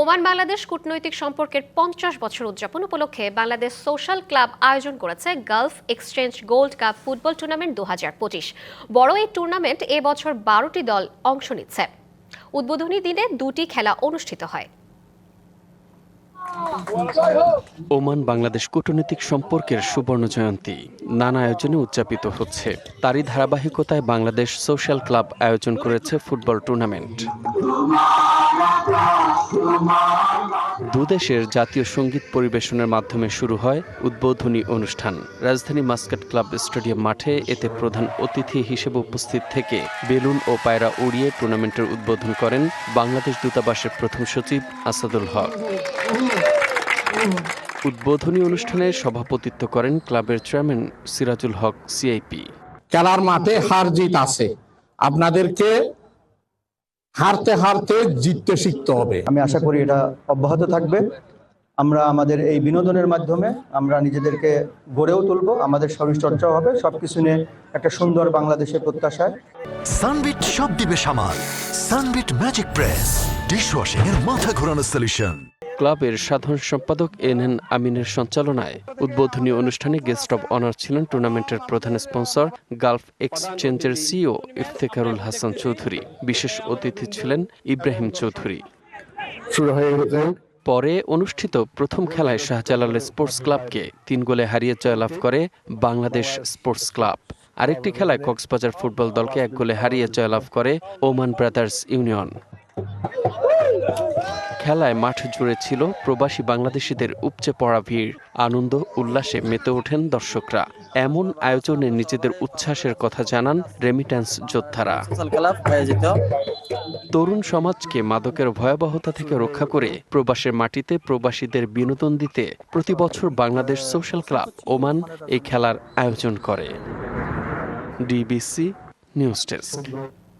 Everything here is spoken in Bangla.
ওমান বাংলাদেশ কূটনৈতিক সম্পর্কের পঞ্চাশ বছর উদযাপন উপলক্ষে বাংলাদেশ সোশ্যাল ক্লাব আয়োজন করেছে Gulf exchange gold cup football tournament দুহাজার পঁচিশ। বড় এই টুর্নামেন্ট এবছর বারোটি দল অংশ নিচ্ছে। উদ্বোধনী দিনে দুটি খেলা অনুষ্ঠিত হয়। ওমান বাংলাদেশ কূটনৈতিক সম্পর্কের সুবর্ণ জয়ন্তী নানা আয়োজনে উদযাপিত হচ্ছে। তারই ধারাবাহিকতায় বাংলাদেশ সোশ্যাল ক্লাব আয়োজন করেছে ফুটবল টুর্নামেন্ট। দুদেশের জাতীয় সংগীত পরিবেশনের মাধ্যমে শুরু হয় উদ্বোধনী অনুষ্ঠান। রাজধানী মাস্কাট ক্লাব স্টেডিয়াম মাঠে এতে প্রধান অতিথি হিসেবে উপস্থিত থেকে বেলুন ও পায়রা উড়িয়ে টুর্নামেন্টের উদ্বোধন করেন বাংলাদেশ দূতাবাসের প্রথম সচিব আসাদুল হক। উদ্বোধনী অনুষ্ঠানে সভাপতিত্ব করেন ক্লাবের চেয়ারম্যান সিরাজুল হক, সিআইপি। খেলার মাঠে হার জিত আছে। আপনাদেরকে হারতে হারতে জিততে শিখতে হবে। আমি আশা করি এটা অব্যাহত থাকবে। আমরা আমাদের এই বিনোদনের মাধ্যমে আমরা নিজেদেরকে গড়েও তুলব আমাদের শরীরচর্চাও হবে সবকিছু নিয়ে একটা সুন্দর বাংলাদেশের প্রত্যাশায়। সানবিট সব দিবে সামাল। Sunbit magic press dish dishwashing এর মাথা ঘোরানো সলিউশন ক্লাবের সাধারণ সম্পাদক এন এন আমিনের সঞ্চালনায় উদ্বোধনী অনুষ্ঠানে গেস্ট অব অনার ছিলেন টুর্নামেন্টের প্রধান স্পন্সর, গালফ এক্সচেঞ্জের সিও ইফতেখারুল হাসান চৌধুরী। বিশেষ অতিথি ছিলেন ইব্রাহিম চৌধুরী। পরে অনুষ্ঠিত প্রথম খেলায় শাহজালাল স্পোর্টস ক্লাবকে তিন গোলে হারিয়ে জয়লাভ করে বাংলাদেশ স্পোর্টস ক্লাব। আরেকটি খেলায় কক্সবাজার ফুটবল দলকে এক গোলে হারিয়ে জয়লাভ করে ওমান ব্রাদার্স ইউনিয়ন। খেলায় মাঠ জুড়ে ছিল প্রবাসী বাংলাদেশিদের উপচে পড়া ভিড়, আনন্দ, উল্লাসে মেতে ওঠেন দর্শকরা। এমন আয়োজনে নিজেদের উচ্ছ্বাসের কথা জানান রেমিট্যান্স যোদ্ধারা। তরুণ সমাজকে মাদকের ভয়াবহতা থেকে রক্ষা করে প্রবাসের মাটিতে প্রবাসীদের বিনোদন দিতে প্রতি বছর বাংলাদেশ সোশ্যাল ক্লাব ওমান এই খেলার আয়োজন করে। DBC news desk.